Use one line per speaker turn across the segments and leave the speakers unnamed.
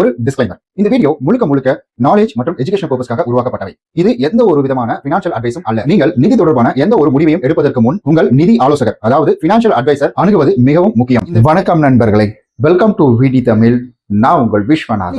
ஒரு டிஸ்க்ளைமர் இந்த வீடியோ முழுக்க முழுக்க நாலேஜ் மற்றும் எஜுகேஷன் பர்பஸ்க்காக உருவாக்கப்பட்டவை. இது எந்த ஒரு விதமான பினான்சியல் அட்வைஸும் அல்ல. நீங்கள் நிதி தொடர்பான எந்த ஒரு முடிவையும் எடுப்பதற்கு முன் உங்கள் நிதி ஆலோசகர் அதாவது பினான்சியல் அட்வைசர் அணுகுவது மிகவும் முக்கியம். வணக்கம் நண்பர்களே. வெல்கம் டு விடி தமிழ் நான் உங்கள் விஸ்வநாத்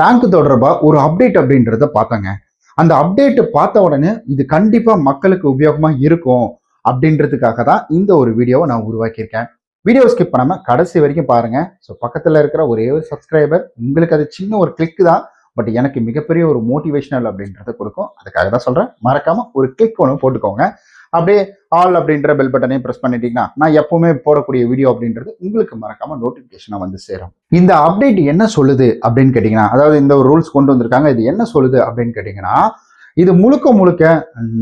பேங்க் தொடர்பா ஒரு அப்டேட் அப்படின்றத பார்த்தேங்க. அந்த அப்டேட் பார்த்த உடனே இது கண்டிப்பா மக்களுக்கு உபயோகமா இருக்கும் அப்படின்றதுக்காக தான் இந்த ஒரு வீடியோவை நான் உருவாக்கியிருக்கேன். வீடியோ ஸ்கிப் பண்ணாமல் கடைசி வரைக்கும் பாருங்கள் ஸோ பக்கத்தில் இருக்கிற ஒரே ஒரு சப்ஸ்கிரைபர் உங்களுக்கு அது சின்ன ஒரு கிளிக் தான். பட் எனக்கு மிகப்பெரிய ஒரு மோட்டிவேஷனல் அப்படின்றத கொடுக்கும். அதுக்காக தான் சொல்கிறேன் மறக்காமல் ஒரு கிளிக் ஒன்று போட்டுக்கோங்க. அப்படியே ஆல் அப்படின்ற பெல் பட்டனையும் ப்ரெஸ் பண்ணிட்டீங்கன்னா நான் எப்பவுமே போடக்கூடிய வீடியோ அப்படின்றது உங்களுக்கு மறக்காம நோட்டிஃபிகேஷனாக வந்து சேரும். இந்த அப்டேட் என்ன சொல்லுது அப்படின்னு கேட்டிங்கன்னா அதாவது இந்த ஒரு ரூல்ஸ் கொண்டு வந்திருக்காங்க. இது என்ன சொல்லுது அப்படின்னு கேட்டிங்கன்னா இது முழுக்க முழுக்க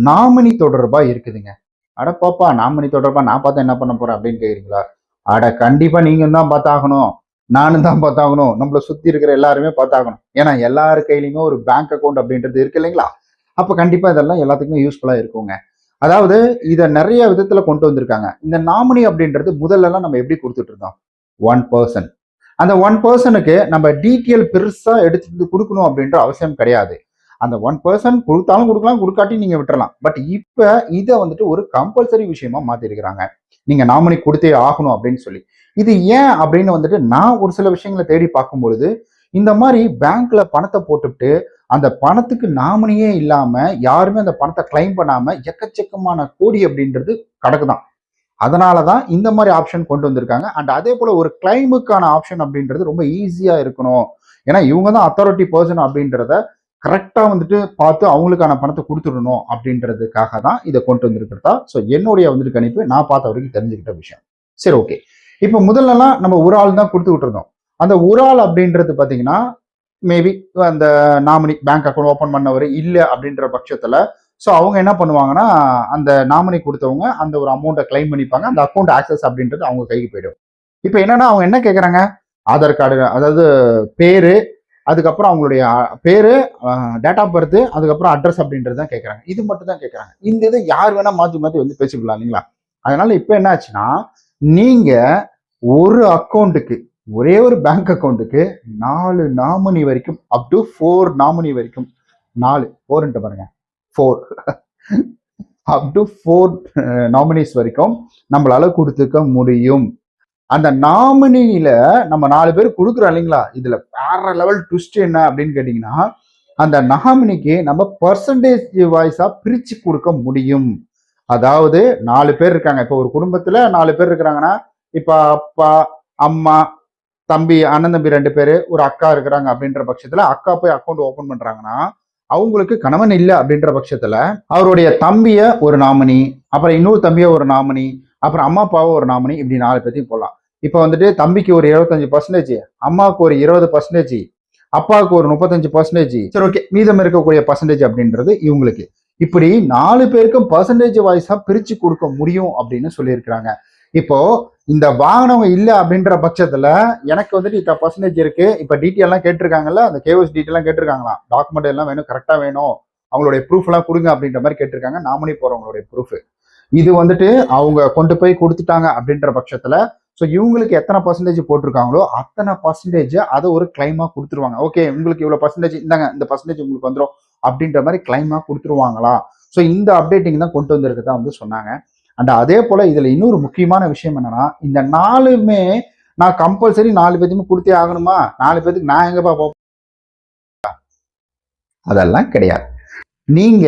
நாமினி தொடர்பாக இருக்குதுங்க. அட பாப்பா நாமினி தொடர்பாக நான் பார்த்தா என்ன பண்ண போகிறேன் அப்படின்னு கேட்குறீங்களா அட கண்டிப்பா நீங்க தான் பார்த்தாகணும். நானும் தான் பார்த்தாகணும். நம்மள சுத்தி இருக்கிற எல்லாருமே பார்த்தாகணும். ஏன்னா எல்லாரு கையிலையுமே ஒரு பேங்க் அக்கௌண்ட் அப்படின்றது இருக்கு இல்லைங்களா? அப்ப கண்டிப்பா இதெல்லாம் எல்லாத்துக்குமே யூஸ்ஃபுல்லா இருக்குங்க. அதாவது இதை நிறைய விதத்துல கொண்டு வந்திருக்காங்க. இந்த நாமினி அப்படின்றது முதல்ல எல்லாம் நம்ம எப்படி கொடுத்துட்டு இருந்தோம்? ஒன் பர்சன் அந்த ஒன் பர்சனுக்கு நம்ம டீட்டெயில் பெருசா எடுத்து கொடுக்கணும் அப்படின்ற அவசியம் கிடையாது. அந்த ஒன் பர்சன் கொடுத்தாலும் கொடுக்கலாம் கொடுக்காட்டி நீங்க விட்டுறலாம். பட் இப்ப இதை வந்துட்டு ஒரு கம்பல்சரி விஷயமா மாத்திருக்கிறாங்க. நீங்க நாமினி கொடுத்தே ஆகணும் அப்படின்னு சொல்லி. இது ஏன் அப்படின்னு வந்துட்டு நான் ஒரு சில விஷயங்களை தேடி பார்க்கும்பொழுது இந்த மாதிரி பேங்க்ல பணத்தை போட்டுவிட்டு அந்த பணத்துக்கு நாமினியே இல்லாம யாருமே அந்த பணத்தை கிளைம் பண்ணாம எக்கச்சக்கமான கோடி அப்படின்றது கடக்குதான் அதனால தான் இந்த மாதிரி ஆப்ஷன் கொண்டு வந்திருக்காங்க. அண்ட் அதே போல ஒரு கிளைமுக்கான ஆப்ஷன் அப்படின்றது ரொம்ப ஈஸியா இருக்கணும். ஏன்னா இவங்க தான் அத்தாரிட்டி பர்சன் அப்படின்றத கரெக்டாக வந்துட்டு பார்த்து அவங்களுக்கான பணத்தை கொடுத்துடணும் அப்படின்றதுக்காக தான் இதை கொண்டு வந்திருக்கிறதா? ஸோ என்னுடைய வந்துட்டு கணிப்பு நான் பார்த்த வரைக்கும் தெரிஞ்சுக்கிட்ட விஷயம். சரி ஓகே இப்போ முதல்லலாம் நம்ம ஒரு ஆள் தான் கொடுத்துக்கிட்டு இருந்தோம் அந்த ஒரு ஆள் அப்படின்றது பார்த்தீங்கன்னா மேபி அந்த நாமினி பேங்க் அக்கௌண்ட் ஓப்பன் பண்ணவர் இல்லை அப்படின்ற பட்சத்தில் ஸோ அவங்க என்ன பண்ணுவாங்கன்னா அந்த நாமினி கொடுத்தவங்க அந்த ஒரு அமௌண்ட்டை கிளைம் பண்ணிப்பாங்க. அந்த அக்கௌண்ட் ஆக்சஸ் அப்படின்றது அவங்க கைக்கு போயிடும். இப்போ என்னன்னா அவங்க என்ன கேட்குறாங்க ஆதார் கார்டு அதாவது பேரு அதுக்கப்புறம் அவங்களுடைய பேரு டேட் ஆஃப் பர்த் அதுக்கப்புறம் அட்ரஸ் அப்படின்றது தான் கேட்குறாங்க இது மட்டும் தான் கேட்குறாங்க இந்த இதை யார் வேணா மாற்றி மாற்றி வந்து பேசிக்கலாம் இல்லைங்களா? அதனால இப்போ என்ன ஆச்சுன்னா நீங்க ஒரு அக்கௌண்ட்டுக்கு ஒரே ஒரு பேங்க் அக்கௌண்ட்டுக்கு நாலு நாமினி வரைக்கும் அப் டு ஃபோர் நாமினி வரைக்கும் நாலு ஃபோர்ன்ட்டு பாருங்க. Four up to four nominees வரைக்கும் நம்மளால கொடுத்துக்க முடியும். அந்த நாமினியில நம்ம நாலு பேர் கொடுக்குறோம் இல்லைங்களா? இதுல வேற லெவல் ட்விஸ்ட் என்ன அப்படின்னு கேட்டிங்கன்னா அந்த நாமினிக்கு நம்ம பர்சன்டேஜ் வாய்ஸா பிரிச்சு கொடுக்க முடியும். அதாவது நாலு பேர் இருக்காங்க. இப்போ ஒரு குடும்பத்துல நாலு பேர் இருக்கிறாங்கன்னா இப்போ அப்பா அம்மா தம்பி அண்ணன் தம்பி ரெண்டு பேர் ஒரு அக்கா இருக்கிறாங்க அப்படின்ற பட்சத்துல அக்கா போய் அக்கௌண்ட் ஓபன் பண்றாங்கன்னா அவங்களுக்கு கணவன் இல்லை அப்படின்ற பட்சத்துல அவருடைய தம்பிய ஒரு நாமினி அப்புறம் இன்னொரு தம்பிய ஒரு நாமினி அப்புறம் அம்மா அப்பாவை ஒரு நாமினி இப்படி நாலு பேர்த்தையும் போடலாம். இப்போ வந்துட்டு தம்பிக்கு ஒரு இருபத்தஞ்சு பர்சன்டேஜ் அம்மாவுக்கு ஒரு இருபது பர்சன்டேஜ் அப்பாவுக்கு ஒரு முப்பத்தஞ்சு பர்சன்டேஜ் சரி ஓகே மீதம் இருக்கக்கூடிய பர்சன்டேஜ் அப்படின்றது இவங்களுக்கு. இப்படி நாலு பேருக்கும் பர்சன்டேஜ் வாய்ஸா பிரிச்சு கொடுக்க முடியும் அப்படின்னு சொல்லியிருக்கிறாங்க. இப்போ இந்த வாங்கினவங்க இல்லை அப்படின்ற பட்சத்துல எனக்கு வந்துட்டு இத்தனை பர்சன்டேஜ் இருக்கு. இப்போ டீட்டெயிலாம் கேட்டிருக்காங்கல்ல அந்த கேஓஸ் டீட்டெயிலாம் கேட்டிருக்காங்களா கேட்டிருக்காங்களாம். டாக்குமெண்ட் எல்லாம் வேணும் கரெக்டாக வேணும். அவங்களுடைய ப்ரூஃப் எல்லாம் கொடுங்க அப்படின்ற மாதிரி கேட்டிருக்காங்க. நாமினி போறவங்களுடைய ப்ரூஃப் இது வந்துட்டு அவங்க கொண்டு போய் கொடுத்துட்டாங்க அப்படின்ற பட்சத்துல ஸோ இவங்களுக்கு எத்தனை பர்சன்டேஜ் போட்டிருக்காங்களோ அத்தனை பர்சன்டேஜ் அதை ஒரு கிளைமா கொடுத்துருவாங்க. ஓகே உங்களுக்கு இவ்வளோ பர்சன்டேஜ் இந்தாங்க இந்த பர்சன்டேஜ் உங்களுக்கு வந்துடும் அப்படின்ற மாதிரி கிளைமா கொடுத்துருவாங்களா? ஸோ இந்த அப்டேட்டிங் தான் கொண்டு வந்திருக்கதா வந்து சொன்னாங்க. அண்ட் அதே போல இதுல இன்னொரு முக்கியமான விஷயம் என்னன்னா இந்த நாலுமே நான் கம்பல்சரி நாலு பேத்துக்குமே கொடுத்தே ஆகணுமா? நாலு பேத்துக்கு நான் எங்கப்பா போ அதெல்லாம் கிடையாது. நீங்க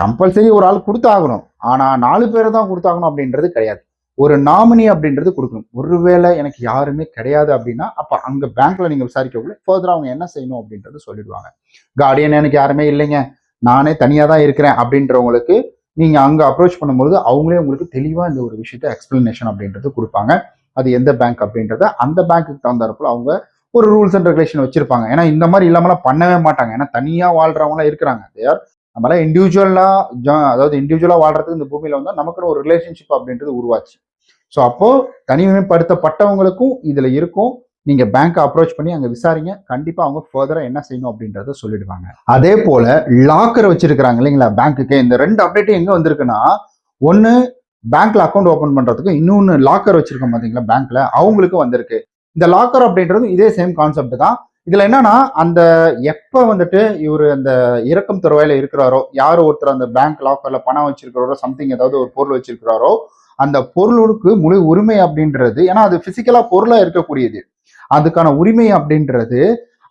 கம்பல்சரி ஒரு ஆள் கொடுத்தாகணும். ஆனா நாலு பேரை தான் கொடுத்தாகணும் அப்படின்றது கிடையாது. ஒரு நாமினி அப்படின்றது கொடுக்கணும். ஒருவேளை எனக்கு யாருமே கிடையாது அப்படின்னா அப்போ அங்கே பேங்க்ல நீங்கள் விசாரிக்கக்குள்ள ஃபர்தராக அவங்க என்ன செய்யணும் அப்படின்றது சொல்லிடுவாங்க. கார்டியன் எனக்கு யாருமே இல்லைங்க. நானே தனியாக தான் இருக்கிறேன் அப்படின்றவங்களுக்கு நீங்கள் அங்கே அப்ரோச் பண்ணும்பொழுது அவங்களே உங்களுக்கு தெளிவாக இந்த ஒரு விஷயத்த எக்ஸ்பிளனேஷன் அப்படின்றது கொடுப்பாங்க. அது எந்த பேங்க் அப்படின்றத அந்த பேங்க்குக்கு தகுந்தாற்போல அவங்க ஒரு ரூல்ஸ் அண்ட் ரெகுலேஷன் வச்சிருப்பாங்க. ஏன்னா இந்த மாதிரி இல்லாமலாம் பண்ணவே மாட்டாங்க. ஏன்னா தனியாக வாழ்றவங்களாம் இருக்கிறாங்க. தேர் நம்மளாம் இண்டிவிஜுவலா அதாவது இண்டிவிஜுவலா வாழ்றதுக்கு இந்த பூமியில வந்தால் நமக்குன்னு ஒரு ரிலேஷன்ஷிப் அப்படின்றது உருவாச்சு. ஸோ அப்போ தனிமைப்படுத்தப்பட்டவங்களுக்கும் இதுல இருக்கும். நீங்க பேங்க்கை அப்ரோச் பண்ணி அங்க விசாரிங்க. கண்டிப்பா அவங்க ஃபர்தரா என்ன செய்யணும் அப்படின்றத சொல்லிடுவாங்க. அதே போல லாக்கர் வச்சிருக்கிறாங்க இல்லைங்களா பேங்க்குக்கு இந்த ரெண்டு அப்டேட்டும் எங்க வந்திருக்குன்னா ஒன்னு பேங்க்ல அக்கௌண்ட் ஓபன் பண்றதுக்கு இன்னொன்னு லாக்கர் வச்சிருக்கோம் பாத்தீங்களா பேங்க்ல அவங்களுக்கு வந்திருக்கு. இந்த லாக்கர் அப்படின்றது இதே சேம் கான்செப்ட் தான்.
இதுல என்னன்னா அந்த எப்ப வந்துட்டு இவர் அந்த இறக்கம் தருவாயில இருக்கிறாரோ யார் ஒருத்தர் அந்த பேங்க் லாக்கர்ல பணம் வச்சிருக்கிறாரோ சம்திங் ஏதாவது ஒரு பொருள் வச்சிருக்கிறாரோ அந்த பொருளுக்கு முழு உரிமை அப்படின்றது ஏன்னா அது பிசிக்கலா பொருளா இருக்கக்கூடியது. அதுக்கான உரிமை அப்படின்றது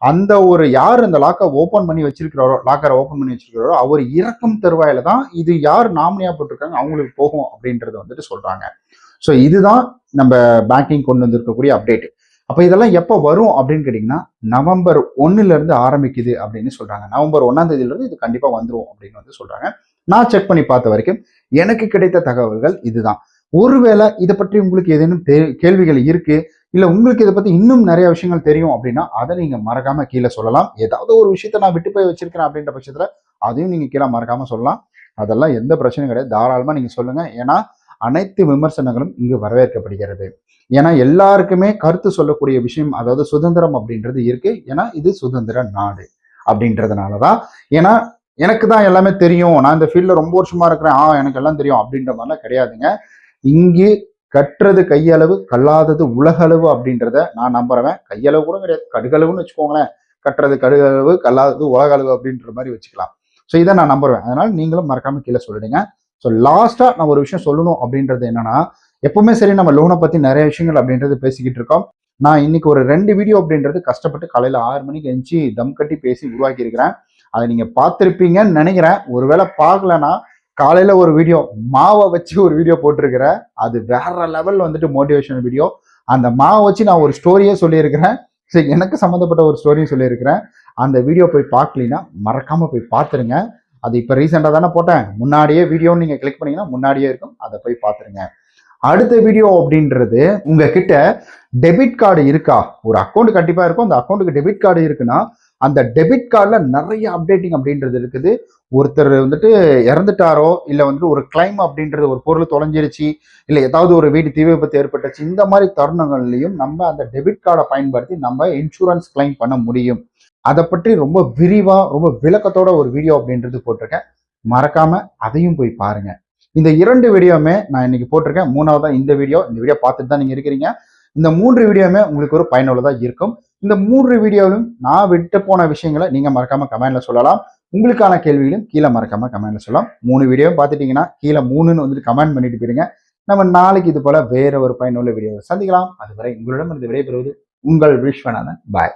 அந்த ஒரு யார் அந்த லாக்கை ஓபன் பண்ணி வச்சிருக்கிறாரோ லாக்கரை ஓபன் பண்ணி வச்சிருக்கிறாரோ அவர் இறக்கும் தருவாயில தான் இது யார் நாமினியா போட்டிருக்காங்க அவங்களுக்கு போகும் அப்படின்றத வந்துட்டு சொல்றாங்க. ஸோ இதுதான் நம்ம பேங்கிங் கொண்டு வந்திருக்கக்கூடிய அப்டேட் அப்போ இதெல்லாம் எப்போ வரும் அப்படின்னு கேட்டிங்கன்னா நவம்பர் ஒன்றுலேருந்து ஆரம்பிக்குது அப்படின்னு சொல்கிறாங்க நவம்பர் ஒன்றாந்தேதியிலேருந்து இது கண்டிப்பாக வந்துடும் அப்படின்னு வந்து சொல்கிறாங்க நான் செக் பண்ணி பார்த்த வரைக்கும் எனக்கு கிடைத்த தகவல்கள் இதுதான். ஒருவேளை இதை பற்றி உங்களுக்கு ஏதேனும் தே- கேள்விகள் இருக்குது இல்லை உங்களுக்கு இதை பற்றி இன்னும் நிறைய விஷயங்கள் தெரியும் அப்படின்னா அதை நீங்கள் மறக்காமல் கீழே சொல்லலாம். ஏதாவது ஒரு விஷயத்த நான் விட்டு போய் வச்சிருக்கிறேன் அப்படின்ற பட்சத்தில் அதையும் நீங்கள் கீழே மறக்காமல் சொல்லலாம். அதெல்லாம் எந்த பிரச்சனையும் கிடையாது. தாராளமாக நீங்கள் சொல்லுங்கள் ஏன்னா அனைத்து விமர்சனங்களும் இங்கு வரவேற்கப்படுகிறது. ஏன்னா எல்லாருக்குமே கருத்து சொல்லக்கூடிய விஷயம் அதாவது சுதந்திரம் அப்படின்றது இருக்கு ஏன்னா இது சுதந்திர நாடு அப்படின்றதுனால தான். ஏன்னா எனக்கு தான் எல்லாமே தெரியும். நான் இந்த ஃபீல்டில் ரொம்ப வருஷமா இருக்கிறேன். ஆ எனக்கு எல்லாம் தெரியும் அப்படின்ற மாதிரிலாம் கிடையாதுங்க. இங்கு கற்றது கையளவு கல்லாதது உலகளவு அப்படின்றத நான் நம்புறவன். கையளவு கூட கிடையாது. கடுகளவுன்னு வச்சுக்கோங்களேன். கட்டுறது கடுகளவு கல்லாதது உலகளவு அப்படின்ற மாதிரி வச்சுக்கலாம். ஸோ இதை நான் நம்புறேன். அதனால நீங்களும் மறக்காம கீழே சொல்லிடுங்க ஸோ லாஸ்ட்டாக நான் ஒரு விஷயம் சொல்லணும் அப்படின்றது என்னன்னா எப்பவுமே சரி நம்ம லோனை பற்றி நிறைய விஷயங்கள் அப்படின்றது பேசிக்கிட்டு இருக்கோம். நான் இன்னைக்கு ஒரு ரெண்டு வீடியோ அப்படின்றது கஷ்டப்பட்டு காலையில் ஆறு மணிக்கு எஞ்சி தம் கட்டி பேசி உருவாக்கி இருக்கிறேன். அதை நீங்கள் பார்த்துருப்பீங்கன்னு நினைக்கிறேன். ஒருவேளை பார்க்கலன்னா காலையில் ஒரு வீடியோ மாவை வச்சு ஒரு வீடியோ போட்டிருக்கிறேன். அது வேற லெவல் வந்துட்டு மோட்டிவேஷனல் வீடியோ அந்த மாவை வச்சு நான் ஒரு ஸ்டோரியே சொல்லியிருக்கிறேன். சரி எனக்கு சம்மந்தப்பட்ட ஒரு ஸ்டோரியும் சொல்லியிருக்கிறேன். அந்த வீடியோ போய் பார்க்கலினா மறக்காமல் போய் பார்த்துருங்க. அது இப்போ ரீசெண்டாக தானே போட்டேன். முன்னாடியே வீடியோன்னு நீங்கள் கிளிக் பண்ணீங்கன்னா முன்னாடியே இருக்கும். அதை போய் பார்த்துருங்க. அடுத்த வீடியோ அப்படின்றது உங்ககிட்ட டெபிட் கார்டு இருக்கா? ஒரு அக்கௌண்ட் கண்டிப்பாக இருக்கும். அந்த அக்கௌண்ட்டுக்கு டெபிட் கார்டு இருக்குன்னா அந்த டெபிட் கார்டில் நிறைய அப்டேட்டிங் அப்படின்றது இருக்குது. ஒருத்தர் வந்துட்டு இறந்துட்டாரோ இல்லை வந்துட்டு ஒரு கிளைம் அப்படின்றது ஒரு பொருள் தொலைஞ்சிருச்சு இல்லை ஏதாவது ஒரு வீடு தீ விபத்து ஏற்பட்டுச்சு இந்த மாதிரி தருணங்கள்லையும் நம்ம அந்த டெபிட் கார்டை பயன்படுத்தி நம்ம இன்சூரன்ஸ் கிளைம் பண்ண முடியும். அதை பற்றி ரொம்ப விரிவாக ரொம்ப விளக்கத்தோட ஒரு வீடியோ அப்படின்றது போட்டிருக்கேன். மறக்காம அதையும் போய் பாருங்க. இந்த இரண்டு வீடியோவுமே நான் இன்னைக்கு போட்டிருக்கேன். மூணாவதா இந்த வீடியோ இந்த வீடியோ பார்த்துட்டு தான் நீங்க இருக்கிறீங்க. இந்த மூன்று வீடியோவுமே உங்களுக்கு ஒரு பயனுள்ளதா இருக்கும். இந்த மூன்று வீடியோவிலும் நான் விட்டு போன விஷயங்களை நீங்க மறக்காம கமெண்ட்ல சொல்லலாம். உங்களுக்கான கேள்விகளும் கீழே மறக்காம கமெண்ட்ல சொல்லலாம். மூணு வீடியோவும் பார்த்துட்டீங்கன்னா கீழே மூணுன்னு வந்துட்டு கமெண்ட் பண்ணிட்டு போயிருங்க. நம்ம நாளைக்கு இது போல வேற ஒரு பயனுள்ள வீடியோவை சந்திக்கலாம். அதுவரை உங்களிடம் இருந்து விடைபெறுவது உங்கள் விஸ்வநாதன். பாய்